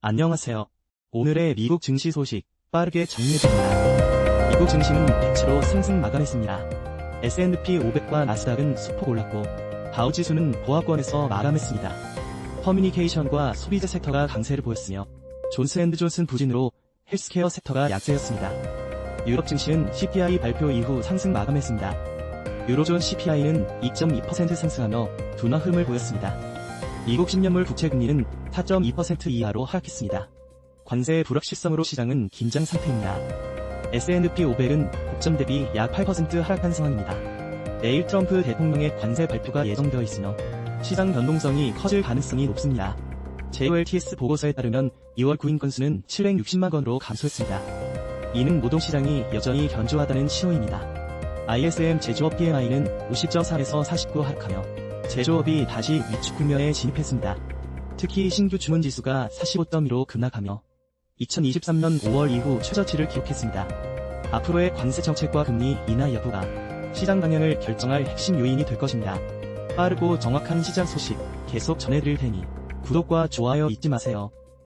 안녕하세요. 오늘의 미국 증시 소식 빠르게 정리해드립니다. 미국 증시는 대체로 상승 마감했습니다. S&P 500과 나스닥은 소폭 올랐고 다우지수는 보합권에서 마감했습니다. 커뮤니케이션과 소비재 섹터가 강세를 보였으며 존스앤드존슨 부진으로 헬스케어 섹터가 약세였습니다. 유럽 증시는 CPI 발표 이후 상승 마감했습니다. 유로존 CPI는 2.2% 상승하며 둔화 흐름을 보였습니다. 미국 10년물 국채 금리는 4.2% 이하로 하락했습니다. 관세의 불확실성으로 시장은 긴장 상태입니다. S&P 500은 고점 대비 약 8% 하락한 상황입니다. 내일 트럼프 대통령의 관세 발표가 예정되어 있으며 시장 변동성이 커질 가능성이 높습니다. JOLTS 보고서에 따르면 2월 구인 건수는 760만 건으로 감소했습니다. 이는 노동시장이 여전히 견조하다는 신호입니다. ISM 제조업 PMI는 50.3에서 49 하락하며 제조업이 다시 위축 국면에 진입했습니다. 특히 신규 주문 지수가 45.2로 급락하며 2023년 5월 이후 최저치를 기록했습니다. 앞으로의 관세 정책과 금리 인하 여부가 시장 방향을 결정할 핵심 요인이 될 것입니다. 빠르고 정확한 시장 소식 계속 전해드릴 테니 구독과 좋아요 잊지 마세요.